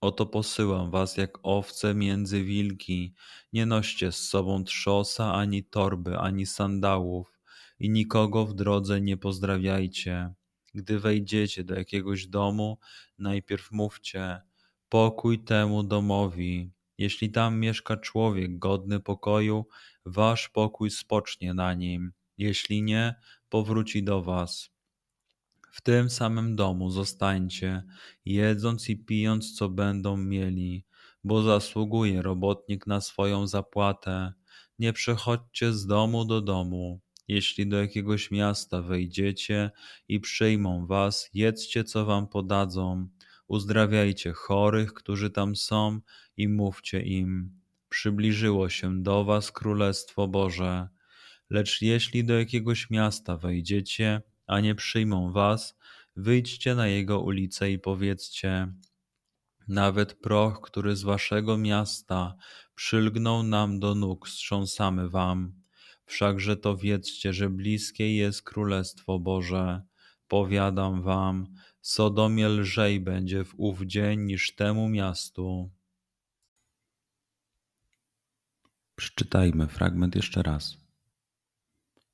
Oto posyłam was jak owce między wilki. Nie noście z sobą trzosa, ani torby, ani sandałów i nikogo w drodze nie pozdrawiajcie. Gdy wejdziecie do jakiegoś domu, najpierw mówcie pokój temu domowi. Jeśli tam mieszka człowiek godny pokoju, wasz pokój spocznie na nim. Jeśli nie, powróci do was. W tym samym domu zostańcie, jedząc i pijąc, co będą mieli, bo zasługuje robotnik na swoją zapłatę. Nie przechodźcie z domu do domu. Jeśli do jakiegoś miasta wejdziecie i przyjmą was, jedzcie, co wam podadzą. Uzdrawiajcie chorych, którzy tam są, i mówcie im: Przybliżyło się do was Królestwo Boże. Lecz jeśli do jakiegoś miasta wejdziecie, a nie przyjmą was, wyjdźcie na jego ulicę i powiedzcie: Nawet proch, który z waszego miasta przylgnął nam do nóg, strząsamy wam. Wszakże to wiedzcie, że bliskie jest Królestwo Boże. Powiadam wam, Sodomie lżej będzie w ów dzień niż temu miastu. Przeczytajmy fragment jeszcze raz.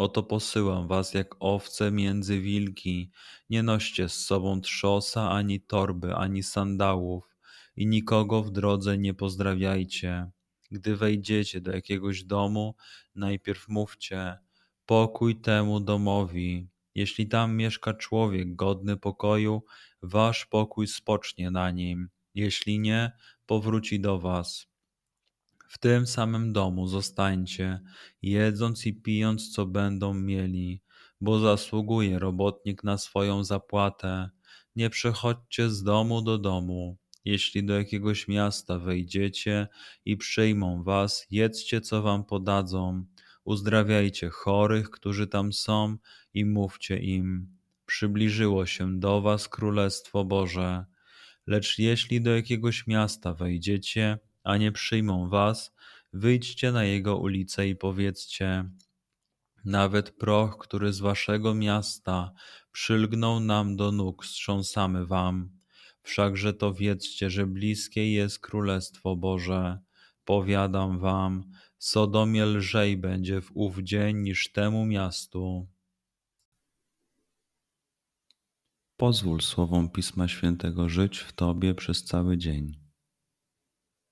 Oto posyłam was jak owce między wilki. Nie noście z sobą trzosa, ani torby, ani sandałów i nikogo w drodze nie pozdrawiajcie. Gdy wejdziecie do jakiegoś domu, najpierw mówcie pokój temu domowi. Jeśli tam mieszka człowiek godny pokoju, wasz pokój spocznie na nim. Jeśli nie, powróci do was. W tym samym domu zostańcie, jedząc i pijąc, co będą mieli, bo zasługuje robotnik na swoją zapłatę. Nie przechodźcie z domu do domu. Jeśli do jakiegoś miasta wejdziecie i przyjmą was, jedzcie, co wam podadzą. Uzdrawiajcie chorych, którzy tam są, i mówcie im: Przybliżyło się do was Królestwo Boże. Lecz jeśli do jakiegoś miasta wejdziecie, a nie przyjmą was, wyjdźcie na jego ulicę i powiedzcie: Nawet proch, który z waszego miasta przylgnął nam do nóg, strząsamy wam. Wszakże to wiedzcie, że bliskie jest Królestwo Boże. Powiadam wam, Sodomie lżej będzie w ów dzień niż temu miastu. Pozwól słowom Pisma Świętego żyć w Tobie przez cały dzień.